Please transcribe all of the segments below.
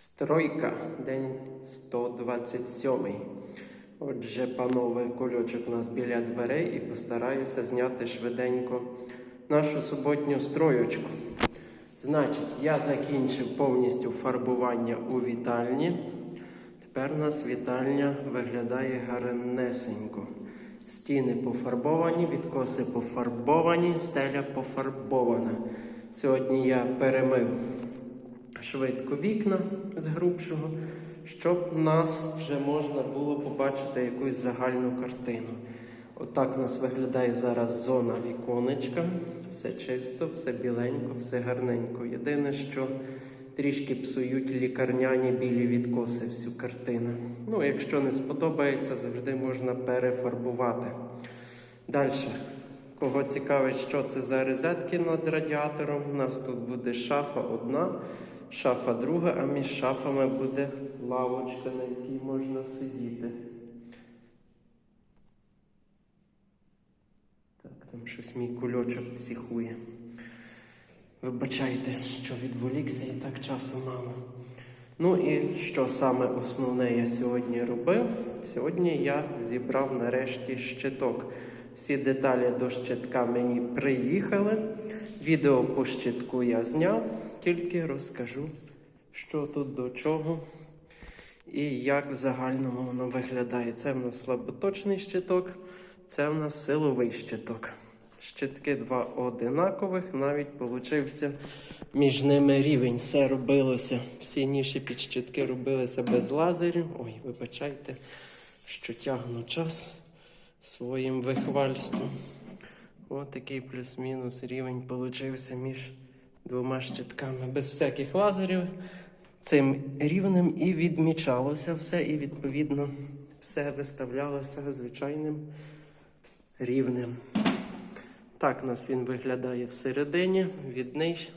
Стройка, день 127. Отже, панове, кульочок у нас біля дверей і постараюся зняти швиденько нашу суботню строєчку. Значить, я закінчив повністю фарбування у вітальні. Тепер у нас вітальня виглядає гарнесенько. Стіни пофарбовані, відкоси пофарбовані, стеля пофарбована. Сьогодні я перемив швидко вікна з грубшого, щоб нас вже можна було побачити якусь загальну картину. Отак у нас виглядає зараз зона віконечка. Все чисто, все біленько, все гарненько. Єдине, що трішки псують лікарняні білі відкоси всю картину. Ну, якщо не сподобається, завжди можна перефарбувати. Далі. Кого цікавить, що це за розетки над радіатором, у нас тут буде шафа одна, шафа друга, а між шафами буде лавочка, на якій можна сидіти. Так, там щось мій кульочок психує. Вибачайте, що відволікся і так часу мало. Ну і що саме основне я сьогодні робив? Сьогодні я зібрав нарешті щиток. Всі деталі до щитка мені приїхали. Відео по щитку я зняв, тільки розкажу, що тут до чого і як в загальному воно виглядає. Це в нас слаботочний щиток, це в нас силовий щиток. Щитки два одинакових, навіть получився між ними рівень. Все робилося. Всі ніші під щитки робилися без лазерів. Ой, вибачайте, що тягну час своїм вихвальством. Ось такий плюс-мінус рівень получився між двома щитками без всяких лазерів. Цим рівнем і відмічалося все, і відповідно все виставлялося звичайним рівнем. Так у нас він виглядає всередині. Відний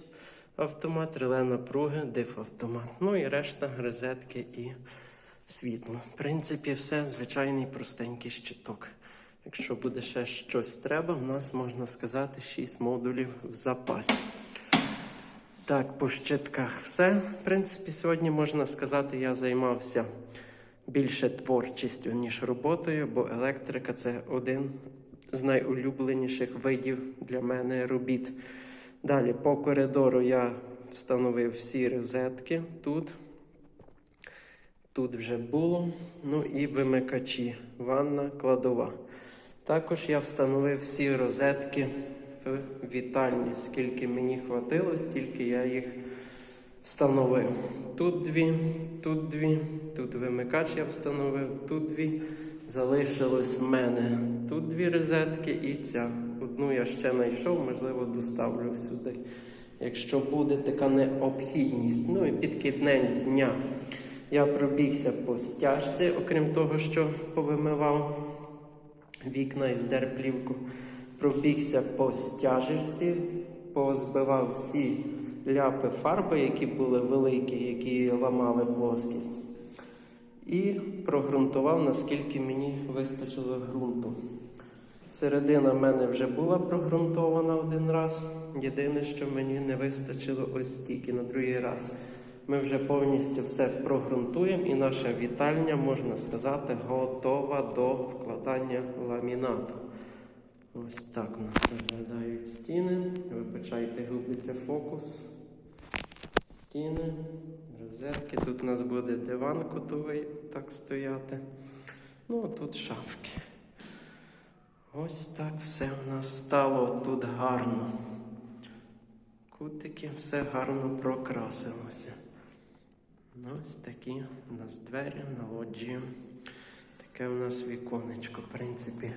автомат, реле напруги, диф-автомат. Ну і решта розетки і світло. В принципі, все звичайний простенький щиток. Якщо буде ще щось треба, в нас можна сказати 6 модулів в запасі. Так, по щитках все. В принципі, сьогодні можна сказати, я займався більше творчістю, ніж роботою, бо електрика це один з найулюбленіших видів для мене робіт. Далі по коридору я встановив всі розетки тут. Тут вже було. Ну і вимикачі, ванна, кладова. Також я встановив всі розетки в вітальні. Скільки мені хватило, стільки я їх встановив. Тут дві, тут дві, тут вимикач я встановив, тут дві. Залишилось в мене тут дві розетки і ця. Одну я ще знайшов, можливо, доставлю сюди. Якщо буде така необхідність. Ну і підкиднень дня. Я пробігся по стяжці, окрім того, що повимивав вікна і здер плівку. Пробігся по стяжці, позбивав всі ляпи фарби, які були великі, які ламали плоскість. І прогрунтував, наскільки мені вистачило ґрунту. Середина в мене вже була прогрунтована один раз. Єдине, що мені не вистачило ось стільки на другий раз. Ми вже повністю все прогрунтуємо, і наша вітальня, можна сказати, готова до вкладання ламінату. Ось так у нас виглядають стіни. Вибачайте, губиться фокус. Стіни, розетки. Тут у нас буде диван кутовий так стояти. Ну, а тут шафки. Ось так все у нас стало тут гарно. Кутики все гарно прокрасилося. Ну, Ось такі у нас двері на лоджію. Таке у нас віконечко, в принципі.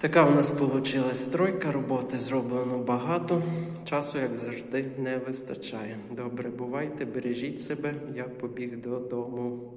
Така у нас вийшла стройка, роботи зроблено багато. Часу, як завжди, не вистачає. Добре, бувайте, бережіть себе, я побіг додому.